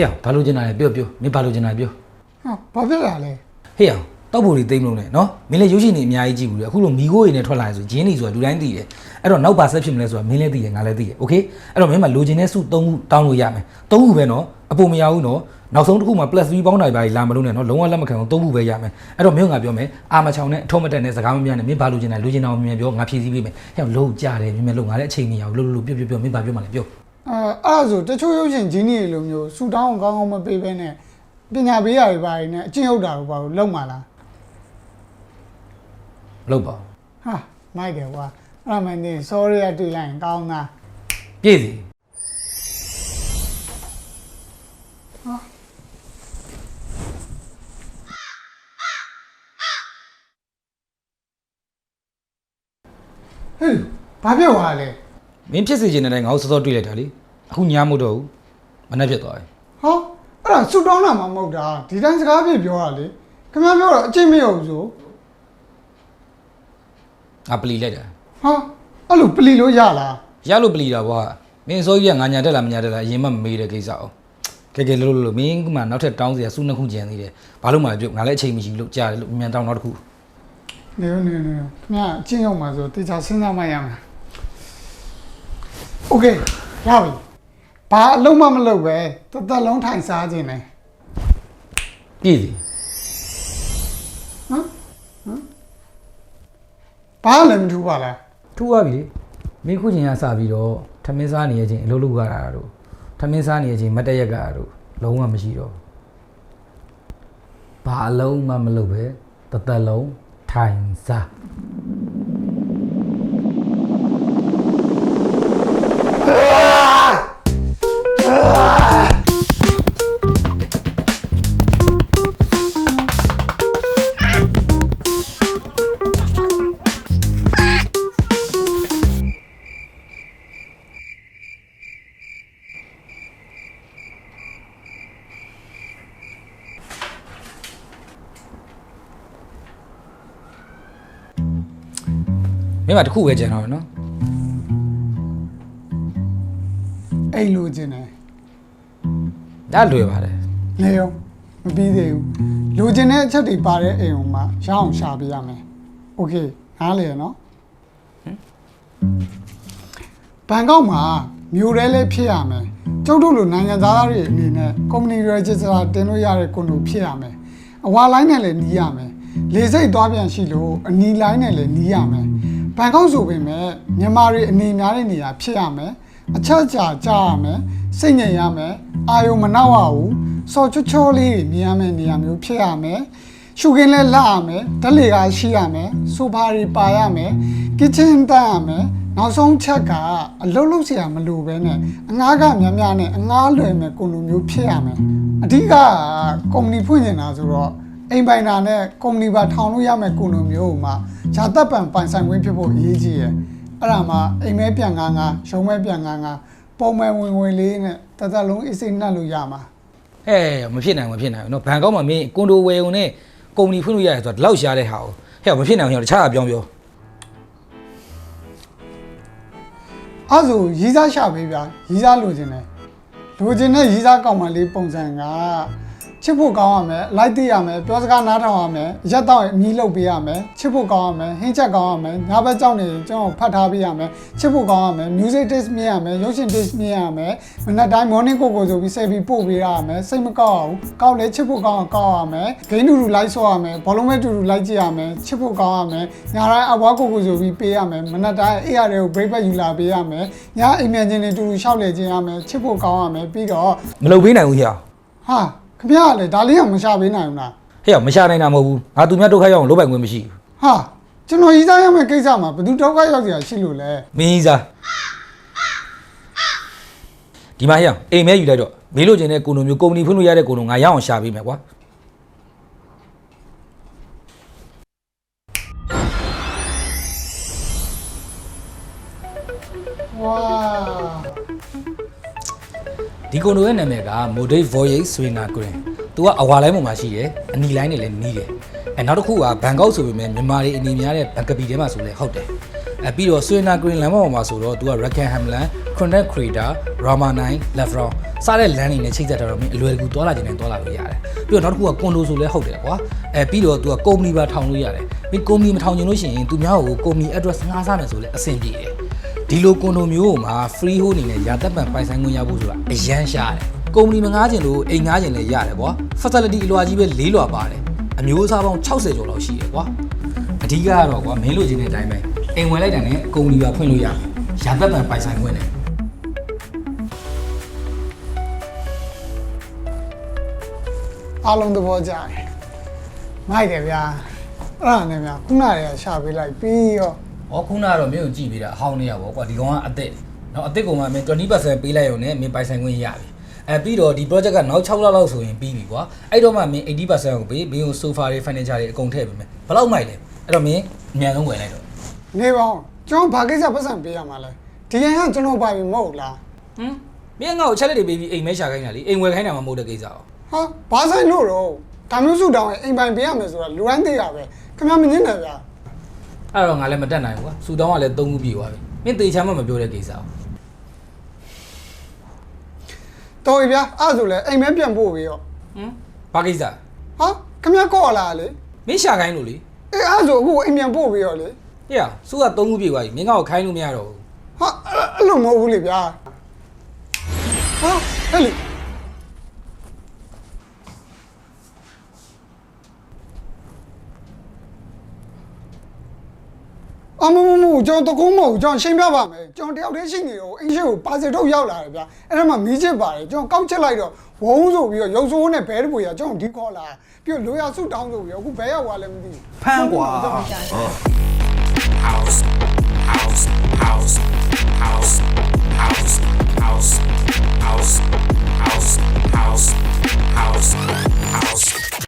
ဟေ့အောင်ဘာလို့ကျင်တာလဲပြောပြောမင်းဘာလို့ကျင်တာလဲပြော ဟာဘာဖြစ်လာလဲ ဟေ့အောင်တောက်ဖို့တွေသိမ့်မလို့နဲ့နော်မင်းလည်းရုပ်ရှင်တွေအများကြီးကြည့်ဘူးလေအခုလိုမီကိုတွေနဲ့ထွက်လာရင်ဆိုဂျင်းနေဆိုတာလူတိုင်းသိတယ်အဲ့တော့နောက်ပါဆက်ဖြစ်မလဲဆိုတာမင်းလည်းသိတယ်ငါလည်းသိတယ်โอเคအဲ့တော့မင်းမလိုချင်တဲ့စု၃ခုတောင်းလို့ရမယ်၃ခုပဲနော်အပုံမရဘူးနော်နောက်ဆုံးတစ်ခုမှ plus 3ပေါင်းနိုင်ပါလာမလို့နဲ့နော်လုံးဝလက်မခံအောင်၃ခုပဲရမယ်အဲ့တော့မင်းကငါပြောမယ်အာမချောင်နဲ့အထုံးမတက်နဲ့စကားမပြောနဲ့မင်းဘာလိုချင်တာလိုချင်တာကိုမင်းပြောငါဖြည့်ဆည်းပေးမယ်ဟဲ့လုံးကြတယ်မင်းမလုံးငါလည်းအချိန်မရဘူးလို့လို့ပြောပြောပြောမင်းဘာပြောမှလဲပြော အဲအဲ့ဒါဆိုတချို့ရုပ်ရှင်ဂျင်းကြီးတွေလိုမျိုးဆူတောင်းကောင်းကောင်းမပေးဘဲနဲ့ပညာပေးရတွေပါနေအကျင့်ဟုတ်တာကိုပါလို့လုံပါလားမလုပ်ပါဟာမိုက်တယ်ကွာအဲ့ဒါမှနေ sorry ရတွေ့လိုက်ရင်ကောင်းတာဘူးပြည့်စီဟေးဘာဖြစ်သွားလဲ မင်းဖြစ်စေချင်တဲ့တိုင်းငါ့ကိုစောစောတွေးလိုက်တာလေအခုညာမို့တော့ဘူးမနှက်ဖြစ်သွားပြီဟောအဲ့ဒါဆူတောင်းတာမှမဟုတ်တာဒီတိုင်းစကားပြပြောတာလေခင်ဗျားပြောတော့အကျင့်မဟုတ်ဘူးဆိုငါပလီလိုက်တာဟာအဲ့လိုပလီလို့ရလားရလို့ပလီတာကွာမင်းစောကြီးကငါညာတက်လာမညာတက်လာအရင်မှမမေးတဲ့ကိစ္စအောင်ကဲကဲလို့လို့လို့မင်းကမှနောက်ထပ်တောင်းစရာစုနှစ်ခုကျန်သေးတယ်ဘာလို့မှမပြုတ်ငါလည်းအချိန်မရှိလို့ကြားတယ်လို့အမြန်တောင်းနောက်တစ်ခုနေနေနေခင်ဗျာအကျင့်ရောက်မှာဆိုတေချာစဉ်းစားမှရမှာ โอเคရပြီဘာအလုံးမမလုပ်ပဲတသက်လုံးထိုင်စားခြင်းလေ ပြည့်စီ ဘာလည်းမထူပါလား ထူသွားပြီလေမင်းခုချိန်ကစပြီးတော့ထမင်းစားနေရချင်းအလုပ်လုပ်ရတာတို့ထမင်းစားနေရချင်းမတ်တရက်ကတို့လုံးဝမရှိတော့ဘာအလုံးမှမလုပ်ပဲတသက်လုံးထိုင်စား မင်းမတစ်ခုပဲကြံတော့တယ်နော်အိမ်လိုခြင်းတယ် ဒါလွယ်ပါတယ် လေယုံမပြီးသေးဘူးလိုချင်တဲ့အချက်တွေပါတဲ့အိမ်အောင်မှရအောင်ရှာပေးရမယ်โอเคနားလေရနော်ဘန်ကောက်မှာမြို့ရဲလေးဖြစ်ရမယ်ကျုပ်တို့လိုနိုင်ငံသားတွေအနေနဲ့ company register တင်လို့ရတဲ့ကွန်ဒိုဖြစ်ရမယ်အဝါလိုင်းနဲ့လည်းနီးရမယ်လေစိတ်သွားပြန်ရှိလို့အနီလိုင်းနဲ့လည်းနီးရမယ်ဘန်ကောက်ဆိုပေမဲ့မြန်မာတွေအနေများတဲ့နေရာဖြစ်ရမယ်အချက်ကြာကြာရမယ် စိတ်ငြိမ်ရမယ်အာယုံမနောက်ရဘူးစော်ချောချောလေးမြင်ရမယ်နေရာမျိုးဖြစ်ရမယ်ရှုခင်းလဲလက်ရမယ်ဓလေကရှိရမယ်ဆိုဖာတွေပါရမယ်ကစ်ချင်တတ်ရမယ်နောက်ဆုံးချက်ကအလုံးလုံးစရာမလိုပဲနဲ့အငားကများများနဲ့အငားလွယ်မဲ့ကိုလိုမျိုးဖြစ်ရမယ်အဓိကကုမ္ပဏီဖွင့်နေတာဆိုတော့အိမ်ပိုင်တာနဲ့ကုမ္ပဏီပါထောင်လို့ရမယ်ကိုလိုမျိုးမှာဂျာတပ်ပံပိုင်ဆိုင်ခွင့်ဖြစ်ဖို့အရေးကြီးရယ်အဲ့ဒါမှအိမ်မဲပြန်ငန်းငါရုံးမဲပြန်ငန်းငါ ပုံမှန်ဝင်ဝင်လေးနဲ့တသက်လုံးအေးစိတ်နှက်လို့ရမှာဟဲ့မဖြစ်နိုင်ဘူးမဖြစ်နိုင်ဘူးနော်ဘန်ကောက်မှာမင်းကွန်ဒိုဝယ်ုံနဲ့ကုမ္ပဏီဖွင့်လို့ရတယ်ဆိုတာဒီလောက်ရှားတဲ့ဟာကိုဟဲ့မဖြစ်နိုင်ဘူးဟဲ့တခြားအပြောင်းပြောအဲ့ဆိုရီးစားရှာပေးဗျာရီးစားလိုချင်တယ်လိုချင်တဲ့ရီးစားကောက်မှလေးပုံစံက ချစ်ဖို့ကောင်းရမယ်လိုက်သိရမယ်ပြောစကားနားထောင်ရမယ်ရက်တော့အမီးလုပ်ပေးရမယ်ချစ်ဖို့ကောင်းရမယ်ဟင်းချက်ကောင်းရမယ်ညဘက်ကြောက်နေရင်ကျွန်တော်ဖတ်ထားပေးရမယ်ချစ်ဖို့ကောင်းရမယ် music taste မြင်ရမယ်ရုပ်ရှင် taste မြင်ရမယ်မနက်တိုင်း morning ကိုကိုဆိုပြီး selfie ပို့ပေးရမယ်စိတ်မကောက်အောင်ကောက်လေချစ်ဖို့ကောင်းအောင်ကောက်ရမယ်ဂိမ်းတူတူလိုက်ဆော့ရမယ်ဘောလုံးမဲတူတူလိုက်ကြည့်ရမယ်ချစ်ဖို့ကောင်းရမယ်ညတိုင်းအဘွားကိုကိုဆိုပြီးပေးရမယ်မနက်တိုင်းအေးရတယ်ကို break back ယူလာပေးရမယ်ညအိမ်မြန်ချင်းတွေတူတူရှောက်လေခြင်းရမယ်ချစ်ဖို့ကောင်းရမယ်ပြီးတော့မလုပ်ပေးနိုင်ဘူးဟဲ့ဟာ ခင်ဗျားကလည်းဒါလေးကမရှာပေးနိုင်ဘူးလားဟဲ့မရှာနိုင်တာမဟုတ်ဘူးငါသူများဒုက္ခရောက်အောင်လုပ်ပိုင်ခွင့်မရှိဘူးဟာကျွန်တော်ရီးစားရမယ့်ကိစ္စမှာဘယ်သူတောက်ကရောက်ကြရရှိလို့လဲမင်းကြီးစားဒီမှာဟဲ့အိမ်မဲယူလိုက်တော့မင်းလိုချင်တဲ့ကိုလိုမျိုးကုမ္ပဏီဖွင့်လို့ရတဲ့ကိုလိုငါရအောင်ရှာပေးမယ်ကွာဝါ ဒီကွန်ဒိုရဲ့နာမည်က Modate Voyage Swinga Green သူကအဝါလိုင်းပေါ်မှာရှိတယ်အနီလိုင်းတွေလည်းနီးတယ်အဲနောက်တစ်ခုကဘန်ကောက်ဆိုပေမဲ့မြန်မာတွေအနေများတဲ့ဘန်ကပီထဲမှာဆိုလဲဟုတ်တယ်အဲပြီးတော့ Swinga Green လမ်းပေါ်မှာဆိုတော့သူက Rackham-Hamlin, Cronenberg Crater, Ramanai, Lefron စတဲ့လမ်းတွေနဲ့ချိတ်ဆက်တာတော့မင်းအလွယ်ကူသွားလာခြင်းနဲ့သွားလာလို့ရတယ်ပြီးတော့နောက်တစ်ခုကကွန်ဒိုဆိုလဲဟုတ်တယ်ကွာအဲပြီးတော့သူကကုမ္ပဏီပါထောင်လို့ရတယ်ပြီးကုမ္ပဏီမထောင်ချင်လို့ရှိရင်သူများကိုကုမ္ပဏီ address ငှားစားမယ်ဆိုလဲအဆင်ပြေတယ် ဒီလိုကွန်ဒိုမျိုးမှာ free hold အနေနဲ့ရာသက်ပံပိုင်ဆိုင်ခွင့်ရဖို့ဆိုတာအရန်ရှားတယ်ကုမ္ပဏီမငှားချင်လို့အိမ်ငှားချင်လည်းရတယ်ကွာ facility အလွာကြီးပဲလေးလွာပါတယ်အမျိုးအစားပေါင်း60ကျော်လောက်ရှိတယ်ကွာအဓိကကတော့ကွာမင်းလိုချင်တဲ့အတိုင်းပဲအိမ်ဝင်လိုက်တာနဲ့ကုမ္ပဏီပါဖွင့်လို့ရတယ်။ရာသက်ပံပိုင်ဆိုင်ခွင့်နဲ့အားလုံးသဘောကျတယ်မိုက်တယ်ဗျာအဲ့ဒါနဲ့ဗျာခုနကတည်းကရှာပေးလိုက်ပြီးရော။ ဩခုနကတော့မင်းကိုကြည့်ပြီးတာအဟောင်းနေရပါဘောကွာဒီကောင်ကအသက်။နော်အသက်ကောင်မှမင်း20%ပေးလိုက်ရုံနဲ့မင်းပိုင်ဆိုင်ခွင့်ရပြီ။အဲပြီးတော့ဒီ project ကနောက်6လလောက်ဆိုရင်ပြီးပြီကွာ။အဲ့တော့မှမင်း80%ကိုပေးမင်းကို sofa တွေ furniture တွေအကုန်ထည့်ပေးမယ်။ဘယ်လောက်မိုက်လဲ။အဲ့တော့မင်းအများဆုံးဝယ်လိုက်တော့နေပါဦးကျွန်တော်ဘာကိစ္စပတ်စံပေးရမှာလဲဒီရင်ကကျွန်တော်ပါပြီမဟုတ်လား။ဟမ်မင်းငါ့ကိုချက်လက်တွေပေးပြီးအိမ်မဲရှာခိုင်းတာလေအိမ်ဝယ်ခိုင်းတာမှမဟုတ်တဲ့ကိစ္စအောင်ဟာဘာဆိုင်လို့တော့ဒါမျိုးစုတောင်းရင်အိမ်ပိုင်ပေးရမယ်ဆိုတာလူတိုင်းသိရပဲခင်ဗျာမငင်းနဲ့ဗျာ။ အဲ့တော့ငါလည်းမတက်နိုင်ဘူးကွာ။စူတောင်းကလည်း3ခုပြည့်သွားပြီ။မင်းတေချာမှမပြောတဲ့ကိစ္စအောင်တော်ပြီဗျာအဲ့ဒါဆိုလဲအိမ်မဲပြန်ပို့ပြီးရော။ဟမ်ဘာကိစ္စဟာခင်ဗျာကော့လာလေမင်းရှာခိုင်းလို့လေအေးအဲ့ဒါဆိုအခုအိမ်ပြန်ပို့ပြီးရောလေ။ဟေ့စူက3ခုပြည့်သွားပြီမင်းကတော့ခိုင်းလို့မရတော့ဘူးဟာအဲ့အဲ့လိုမဟုတ်ဘူးလေဗျာဟာဟဲ့လေ အမမမကျွန်တော်တကုံးမဟုတ်ကျွန်တော်ရှင်းပြပါမယ်ကျွန်တော်တယောက်တည်းရှိနေရောအင်းရှိကိုပါစထုတ်ရောက်လာတယ်ဗျာအဲ့ဒါမှမီးချစ်ပါတယ်ကျွန်တော်ကောက်ချက်လိုက်တော့ဝုန်းဆိုပြီးတော့ရုပ်ဆိုးနဲ့ဘဲတပွေကကျွန်တော်ဒီခေါ်လာပြီးတော့လိုရဆုတောင်းဆိုပြီးတော့အခုဘဲရောက်သွားလည်းမသိဘူးဖမ်းကွာ house house house house house house house house house house house